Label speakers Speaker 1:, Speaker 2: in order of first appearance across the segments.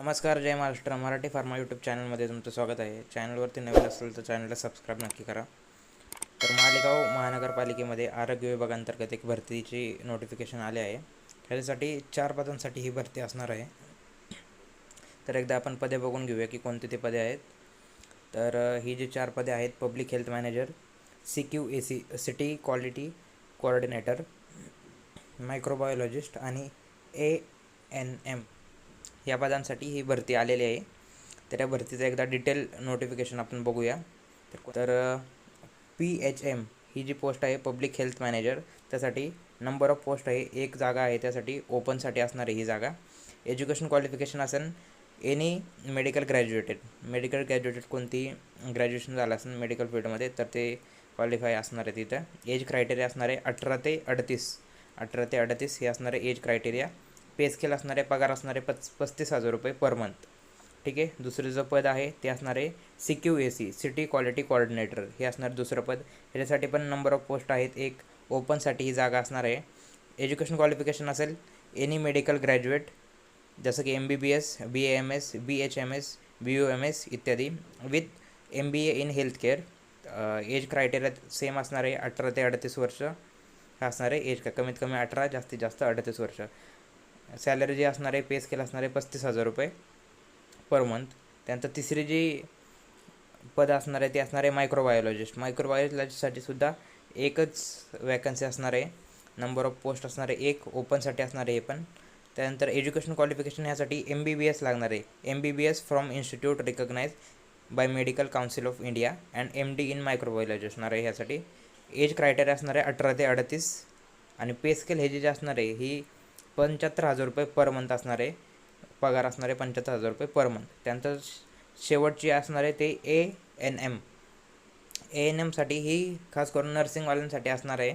Speaker 1: नमस्कार जय Maharashtra. Marathi pharma YouTube चॅनलमध्ये तुमचं स्वागत आहे. चॅनलवरती नवीन असेल तर चॅनलला सबस्क्राईब नक्की करा. तर मालेगाव महानगरपालिकेमध्ये आरोग्य विभागांतर्गत एक भरतीची नोटिफिकेशन आले आहे. ह्याच्यासाठी चार पदांसाठी ही भरती असणार आहे. तर एकदा आपण पदे बघून घेऊया की कोणते ते पदे आहेत. तर ही जी चार पदे आहेत public health manager C Q A C city quality coordinator microbiologist आणि ए एन एम या पदांसाठी ही भरती आलेली आहे. तर या भरतीचं एकदा डिटेल नोटिफिकेशन आपण बघूया. तर तर पी एच एम ही जी पोस्ट आहे पब्लिक हेल्थ मॅनेजर त्यासाठी नंबर ऑफ पोस्ट आहे एक जागा आहे त्यासाठी ओपनसाठी असणार आहे ही जागा. एज्युकेशन क्वालिफिकेशन असेल any medical graduated medical graduated कोणती ग्रॅज्युएशन झालं असेल मेडिकल फील्डमध्ये तर ते क्वालिफाय असणार आहे तिथं. एज क्रायटेरिया असणार आहे अठरा ते अडतीस. अठरा ते अडतीस हे असणार आहे एज क्रायटेरिया पे स्केल असणारे पगार असणारे पच पस्तीस हजार रुपये पर मंथ ठीक आहे? दुसरं जो पद आहे ते असणार आहे C Q A C city quality coordinator हे असणार दुसरं पद. ह्याच्यासाठी पण नंबर ऑफ पोस्ट आहेत. एक ओपनसाठी ही जागा असणार आहे. एज्युकेशन क्वालिफिकेशन असेल. एनी मेडिकल ग्रॅज्युएट जसं की M B B S B A M S B H M S B U M S इत्यादी. With M B A in health care age criteria same असणार आहे. अठरा ते अडतीस वर्ष. असणार आहे एज का कमीत कमी अठरा जास्तीत जास्त अडतीस वर्ष. सॅलरी जी असणार आहे पे स्केल असणार आहे पस्तीस हजार रुपये पर मंथ. त्यानंतर तिसरी जी पद असणार आहे ती असणार आहे मायक्रोबायोलॉजिस्ट मायक्रोबायोलॉजिस्टसाठी सुद्धा एकच वॅकन्सी असणार आहे. नंबर ऑफ पोस्ट असणार आहे एक. ओपनसाठी असणार आहे हे पण. त्यानंतर एज्युकेशन क्वालिफिकेशन ह्यासाठी एम बी बी एस लागणार आहे. M B B S from institute recognise by medical council of India and M D in microbiology असणार आहे ह्यासाठी. एज क्रायटेरिया असणार आहे अठरा ते अडतीस. आणि पे स्केल हे जे असणार आहे ही पंच्याहत्तर हजार रुपये पर मंथ असणार आहे पगार असणार आहे पंच्याहत्तर हजार रुपये पर मंथ त्यानंतर शेवटची असणार आहे ते A N M A N एमसाठी ही खास करून नर्सिंगवाल्यांसाठी असणार आहे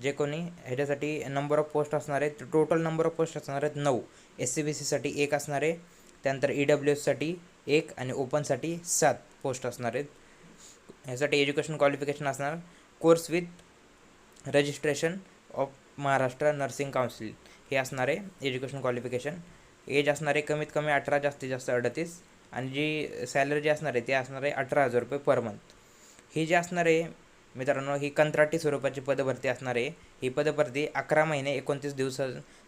Speaker 1: जे कोणी ह्याच्यासाठी नंबर ऑफ पोस्ट असणार आहेत टोटल नंबर ऑफ पोस्ट असणार आहेत नऊ. एस सी बी सीसाठी एक असणार आहे त्यानंतर ई डब्ल्यू एससाठी एक आणि ओपनसाठी सात पोस्ट असणार आहेत. ह्यासाठी एज्युकेशन क्वालिफिकेशन असणार. Course with registration of Maharashtra nursing council हे असणार आहे एज्युकेशन क्वालिफिकेशन एज असणार आहे कमीत कमी अठरा जास्तीत जास्त अडतीस. आणि जी सॅलरी जी असणार आहे ती असणार आहे अठरा हजार रुपये पर मंथ ही जी असणार आहे मित्रांनो ही कंत्राटी स्वरूपाची पदभरती असणार आहे. ही पदभरती अकरा महिने एकोणतीस दिवस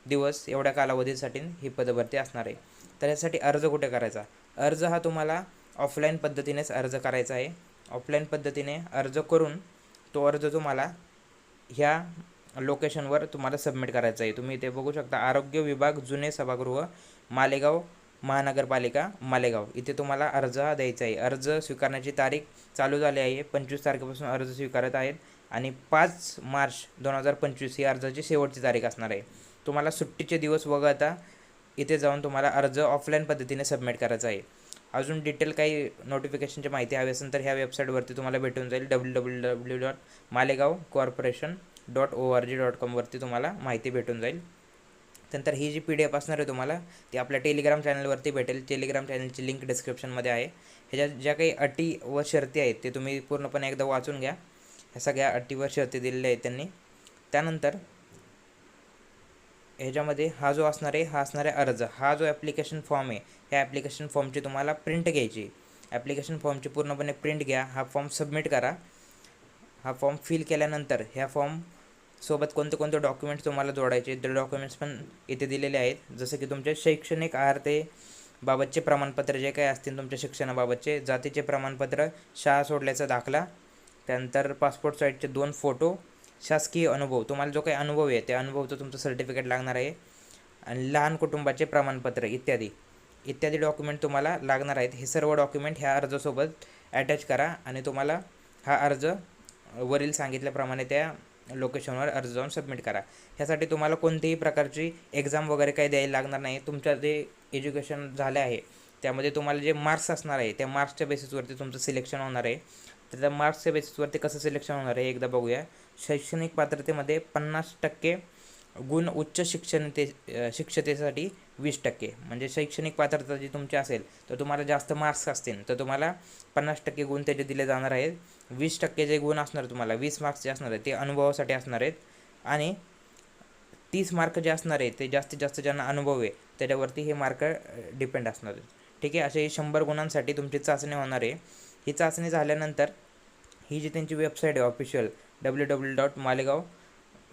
Speaker 1: दिवस एवढ्या कालावधीसाठी ही पदभरती असणार आहे. तर यासाठी अर्ज कुठे करायचा? अर्ज हा तुम्हाला ऑफलाईन पद्धतीनेच अर्ज करायचा आहे. ऑफलाईन पद्धतीने अर्ज करून तो अर्ज तुम्हाला ह्या लोकेशनवर तुम्हाला सबमिट करायचं आहे. तुम्ही इथे बघू शकता आरोग्य विभाग जुने सभागृह मालेगाव महानगरपालिका मालेगाव. इथे तुम्हाला अर्ज द्यायचा आहे. अर्ज स्वीकारण्याची तारीख चालू झाली आहे. पंचवीस तारखेपासून अर्ज स्वीकारत आहेत आणि पाच मार्च दोन हजार पंचवीस ही अर्जाची शेवटची तारीख असणार आहे. तुम्हाला सुट्टीचे दिवस वगळता इथे जाऊन तुम्हाला अर्ज ऑफलाईन पद्धतीने सबमिट करायचा आहे. अजून डिटेल काही नोटिफिकेशनची माहिती हवी असेल तर ह्या वेबसाईटवरती तुम्हाला भेटून जाईल. W W W dot Malegaon corporation dot O R G dot कॉमवरती तुम्हाला माहिती भेटून जाईल. त्यानंतर ही जी पी डी एफ असणार आहे तुम्हाला ती आपल्या टेलिग्राम चॅनलवरती भेटेल. टेलिग्राम चॅनलची लिंक डिस्क्रिप्शनमध्ये आहे. ह्याच्यात ज्या काही अटी व शर्ती आहेत ते तुम्ही पूर्णपणे एकदा वाचून घ्या. ह्या सगळ्या अटी व शर्ती दिलेल्या आहेत त्यांनी. त्यानंतर ह्याच्यामध्ये हा जो असणार आहे हा असणार आहे अर्ज. हा जो ॲप्लिकेशन फॉर्म आहे ह्या ॲप्लिकेशन फॉर्मची तुम्हाला प्रिंट घ्यायची. ॲप्लिकेशन फॉर्मची पूर्णपणे प्रिंट घ्या. हा फॉर्म सबमिट करा. हा फॉर्म फिल केल्यानंतर ह्या फॉर्म सोबत कोणते कोणते डॉक्युमेंट्स तुम्हाला जोडायचे ते डॉक्युमेंट्स पण इथे दिलेले आहेत. जसं की तुमचे शैक्षणिक आहारते बाबतचे प्रमाणपत्र जे काही असतील तुमच्या शिक्षणाबाबतचे जातीचे प्रमाणपत्र शाळा सोडल्याचा दाखला त्यानंतर पासपोर्ट साईजचे दोन फोटो शासकीय अनुभव. तुम्हाला जो काही अनुभव आहे त्या अनुभवचं तुमचं सर्टिफिकेट लागणार आहे. आणि लहान कुटुंबाचे प्रमाणपत्र इत्यादी. इत्यादी डॉक्युमेंट तुम्हाला लागणार आहेत. हे सर्व डॉक्युमेंट ह्या अर्जासोबत अटॅच करा आणि तुम्हाला हा अर्ज वरील सांगितल्याप्रमाणे त्या लोकेशनवर अर्ज जाऊन सबमिट करा. ह्यासाठी तुम्हाला कोणतीही प्रकारची एक्झाम वगैरे काही द्यायला लागणार नाही. तुमचं जे एज्युकेशन झालं आहे त्यामध्ये तुम्हाला जे मार्क्स असणार आहे त्या मार्क्सच्या बेसिसवरती तुमचं सिलेक्शन होणार आहे. तर त्या मार्क्सच्या बेसिसवरती कसं सिलेक्शन होणार आहे एकदा बघूया. शैक्षणिक पात्रतेमध्ये पन्नास टक्के गुण उच्च शिक्षणते शिक्षतेसाठी वीस टक्के. म्हणजे शैक्षणिक पात्रता जी तुमची असेल तर तुम्हाला जास्त मार्क्स असतील तर तुम्हाला पन्नास टक्के गुण त्याचे दिले जाणार आहेत. वीस टक्के जे गुण असणार तुम्हाला वीस मार्क्स जे असणार आहेत ते अनुभवासाठी असणार आहेत. आणि तीस मार्क जे असणार आहे ते जास्तीत जास्त ज्यांना अनुभव आहे त्याच्यावरती हे मार्क डिपेंड असणार आहेत. ठीक आहे? असे शंभर गुणांसाठी तुमची चाचणी होणार आहे. ही चाचणी झाल्यानंतर ही जी त्यांची वेबसाईट आहे official W W dot Malegaon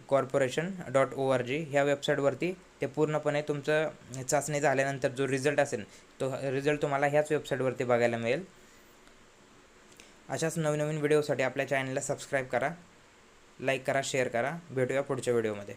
Speaker 1: corporation dot O R G ह्या वेबसाईटवरती ते पूर्णपणे तुमचं चाचणी झाल्यानंतर जो रिझल्ट असेल तो रिझल्ट तुम्हाला ह्याच वेबसाईटवरती बघायला मिळेल. अशाच नवीन नवीन व्हिडिओसाठी आपल्या चॅनलला सबस्क्राईब करा लाईक करा शेअर करा. भेटूया पुढच्या व्हिडिओमध्ये